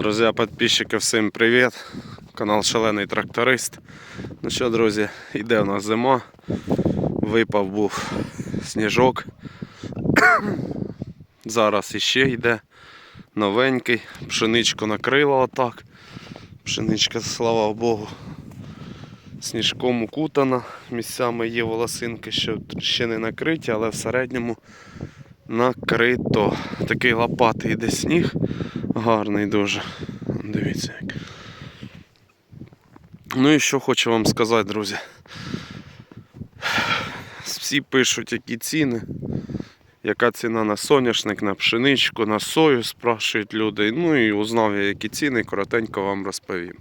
Друзі, підписчики, всім привіт! Канал Шалений Тракторист. Ну що, друзі, йде у нас зима. Випав був сніжок. Зараз іще йде новенький. Пшеничку накрила отак. Пшеничка, слава Богу, сніжком укутана. Місцями є волосинки, що ще не накриті, але в середньому накрито. Такий лопатий йде сніг. Гарний дуже. Дивіться як. Ну і що хочу вам сказати, друзі. Всі пишуть, які ціни. Яка ціна на соняшник, на пшеничку, на сою, спрашують люди. Ну і узнав я, які ціни, коротенько вам розповім.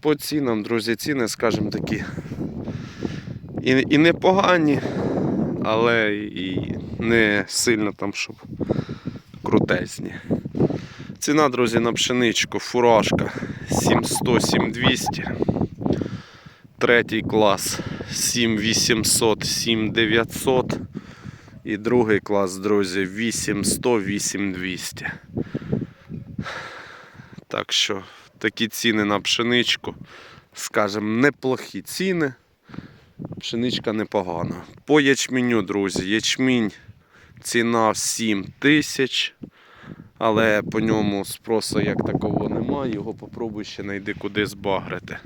По цінам, друзі, ціни, скажімо такі. І, і непогані, але і не сильно там, щоб крутезні. Ціна, друзі, на пшеничку, фуражка 7100 7200. Третій клас 7800 7900. І другий клас, друзі, 8100 8200. Так що такі ціни на пшеничку, скажімо, неплохі ціни. Пшеничка непогана. По ячменю, друзі, ячмінь ціна 7 тисяч. Але по ньому спросу як такого немає, його попробуй ще знайди куди збагрити.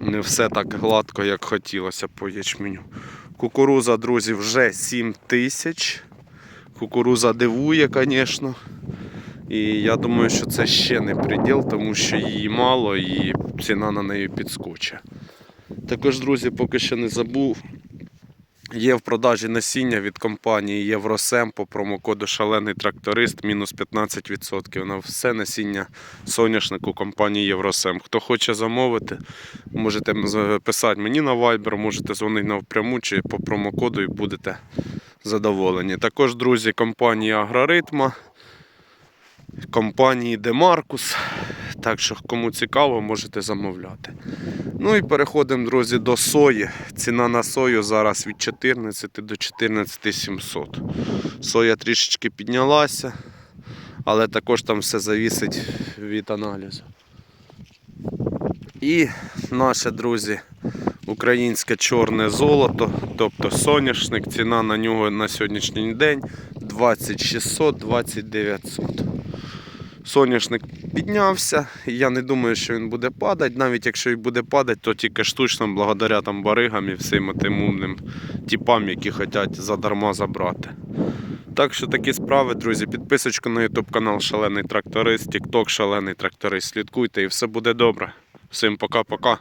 Не все так гладко, як хотілося по ячменю. Кукуруза, друзі, вже 7 тисяч. Кукуруза дивує, звісно. І я думаю, що це ще не приділ, тому що її мало і ціна на неї підскочить. Також, друзі, поки що не забув. Є в продажі насіння від компанії Євросем по промокоду Шалений тракторист мінус 15%. На все насіння соняшнику компанії Євросем. Хто хоче замовити, можете писати мені на Viber, можете дзвонити напряму чи по промокоду і будете задоволені. Також, друзі, компанія Агроритма, компанії Демаркус. Так що, кому цікаво, можете замовляти. Ну і переходимо, друзі, до сої. Ціна на сою зараз від 14 до 14 700. Соя трішечки піднялася, але також там все завісить від аналізу. І наше, друзі, українське чорне золото, тобто соняшник, ціна на нього на сьогоднішній день 2600 2900. Соняшник піднявся. Я не думаю, що він буде падати. Навіть якщо і буде падати, то тільки штучно, благодаря там баригам і всім тим умним типам, які хочуть задарма забрати. Так що такі справи, друзі. Підписочку на YouTube канал Шалений Тракторист, TikTok Шалений Тракторист. Слідкуйте і все буде добре. Всім пока-пока.